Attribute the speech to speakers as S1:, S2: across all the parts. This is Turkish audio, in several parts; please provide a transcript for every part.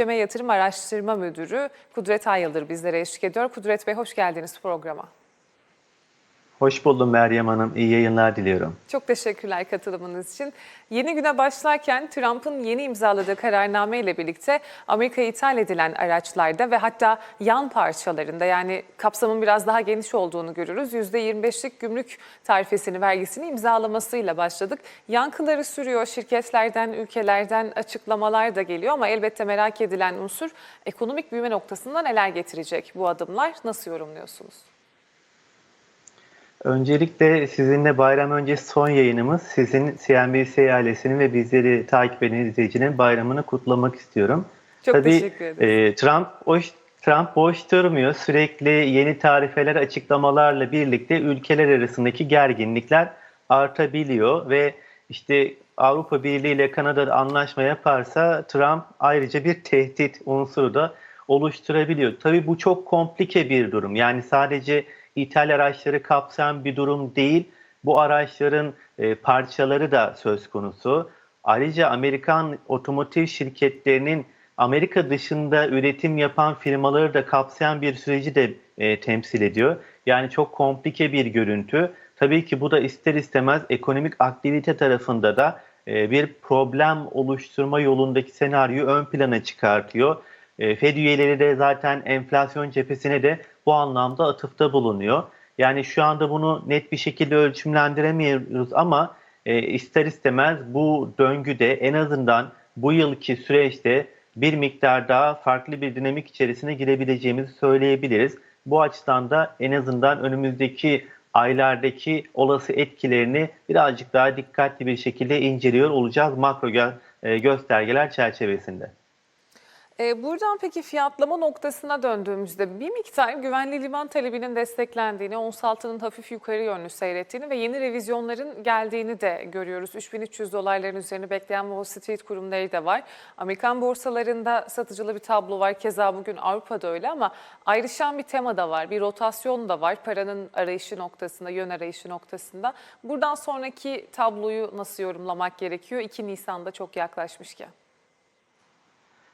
S1: Yeme Yatırım Araştırma Müdürü Kudret Ayıldır bizlere eşlik ediyor. Kudret Bey hoş geldiniz programa.
S2: Hoş buldum Meryem Hanım. İyi yayınlar diliyorum.
S1: Çok teşekkürler katılımınız için. Yeni güne başlarken Trump'ın yeni imzaladığı kararname ile birlikte Amerika'ya ithal edilen araçlarda ve hatta yan parçalarında yani kapsamın biraz daha geniş olduğunu görürüz. %25'lik gümrük tarifesini, vergisini imzalamasıyla başladık. Yankıları sürüyor şirketlerden, ülkelerden açıklamalar da geliyor ama elbette merak edilen unsur ekonomik büyüme noktasında neler getirecek bu adımlar? Nasıl yorumluyorsunuz?
S2: Öncelikle sizinle bayram öncesi son yayınımız sizin CNBC ailesinin ve bizleri takip eden izleyicinin bayramını kutlamak istiyorum.
S1: Çok
S2: Tabii,
S1: teşekkür ederim.
S2: e, Trump boş Trump boş durmuyor. Sürekli yeni tarifeler, açıklamalarla birlikte ülkeler arasındaki gerginlikler artabiliyor ve işte Avrupa Birliği ile Kanada anlaşma yaparsa Trump ayrıca bir tehdit unsuru da oluşturabiliyor. Tabii bu çok komplike bir durum. Yani sadece ithal araçları kapsayan bir durum değil. Bu araçların e, parçaları da söz konusu. Ayrıca Amerikan otomotiv şirketlerinin Amerika dışında üretim yapan firmaları da kapsayan bir süreci de e, temsil ediyor. Yani çok komplike bir görüntü. Tabii ki bu da ister istemez ekonomik aktivite tarafında da e, bir problem oluşturma yolundaki senaryoyu ön plana çıkartıyor. E, Fed üyeleri de zaten enflasyon cephesine de bu anlamda atıfta bulunuyor. Yani şu anda bunu net bir şekilde ölçümlendiremiyoruz ama e, ister istemez bu döngüde en azından bu yılki süreçte bir miktar daha farklı bir dinamik içerisine girebileceğimizi söyleyebiliriz. Bu açıdan da en azından önümüzdeki aylardaki olası etkilerini birazcık daha dikkatli bir şekilde inceliyor olacağız makro e, göstergeler çerçevesinde.
S1: Ee, Buradan peki fiyatlama noktasına döndüğümüzde bir miktar güvenli liman talebinin desteklendiğini, ons altının hafif yukarı yönlü seyrettiğini ve yeni revizyonların geldiğini de görüyoruz. 3300 dolarların üzerine bekleyen Wall Street kurumları da var. Amerikan borsalarında satıcılı bir tablo var. Keza bugün Avrupa'da öyle ama ayrışan bir tema da var. Bir rotasyon da var paranın arayışı noktasında, yön arayışı noktasında. Buradan sonraki tabloyu nasıl yorumlamak gerekiyor? 2 Nisan'da çok yaklaşmışken.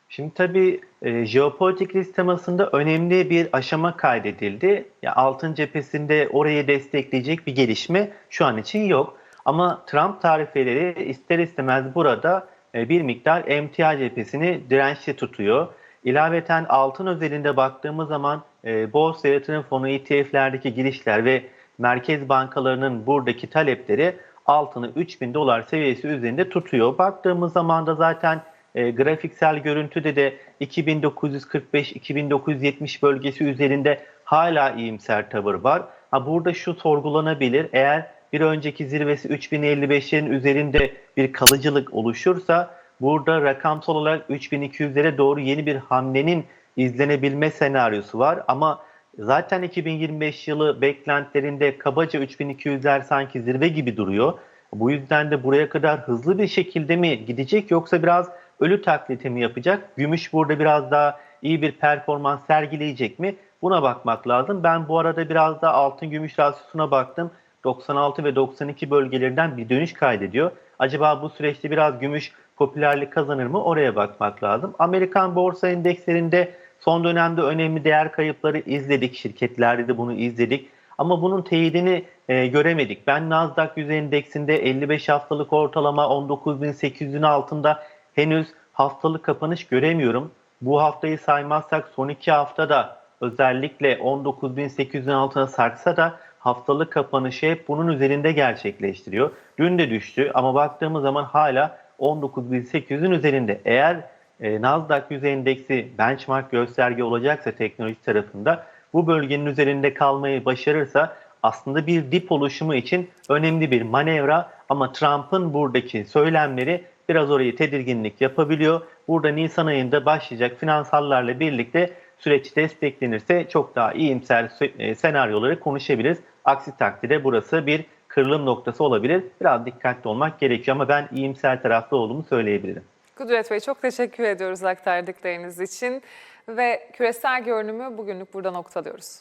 S2: Şimdi tabii e, jeopolitik risk temasında önemli bir aşama kaydedildi. Ya altın cephesinde orayı destekleyecek bir gelişme şu an için yok. Ama Trump tarifeleri ister istemez burada e, bir miktar emtia cephesini dirençli tutuyor. İlaveten altın özelinde baktığımız zaman e, borsa yatırım fonu ETF'lerdeki girişler ve merkez bankalarının buradaki talepleri altını 3000 dolar seviyesi üzerinde tutuyor. Baktığımız zaman da zaten e, grafiksel görüntüde de 2945-2970 bölgesi üzerinde hala iyimser tavır var. Ha, burada şu sorgulanabilir. Eğer bir önceki zirvesi 3055'lerin üzerinde bir kalıcılık oluşursa burada rakamsal olarak 3200'lere doğru yeni bir hamlenin izlenebilme senaryosu var. Ama zaten 2025 yılı beklentilerinde kabaca 3200'ler sanki zirve gibi duruyor. Bu yüzden de buraya kadar hızlı bir şekilde mi gidecek yoksa biraz ölü taklidi mi yapacak? Gümüş burada biraz daha iyi bir performans sergileyecek mi? Buna bakmak lazım. Ben bu arada biraz da altın gümüş rasyosuna baktım. 96 ve 92 bölgelerinden bir dönüş kaydediyor. Acaba bu süreçte biraz gümüş popülerlik kazanır mı? Oraya bakmak lazım. Amerikan borsa endekslerinde son dönemde önemli değer kayıpları izledik. Şirketlerde de bunu izledik. Ama bunun teyidini e, göremedik. Ben Nasdaq yüz endeksinde 55 haftalık ortalama 19.800'ün altında henüz haftalık kapanış göremiyorum. Bu haftayı saymazsak son iki haftada özellikle 19.800'ün altına sarksa da haftalık kapanışı hep bunun üzerinde gerçekleştiriyor. Dün de düştü ama baktığımız zaman hala 19.800'ün üzerinde. Eğer e, Nasdaq yüz endeksi benchmark gösterge olacaksa teknoloji tarafında bu bölgenin üzerinde kalmayı başarırsa aslında bir dip oluşumu için önemli bir manevra ama Trump'ın buradaki söylemleri biraz orayı tedirginlik yapabiliyor. Burada Nisan ayında başlayacak finansallarla birlikte süreç desteklenirse çok daha iyimser e, senaryoları konuşabiliriz. Aksi takdirde burası bir kırılım noktası olabilir. Biraz dikkatli olmak gerekiyor ama ben iyimser tarafta olduğumu söyleyebilirim.
S1: Kudret Bey çok teşekkür ediyoruz aktardıklarınız için ve küresel görünümü bugünlük burada noktalıyoruz.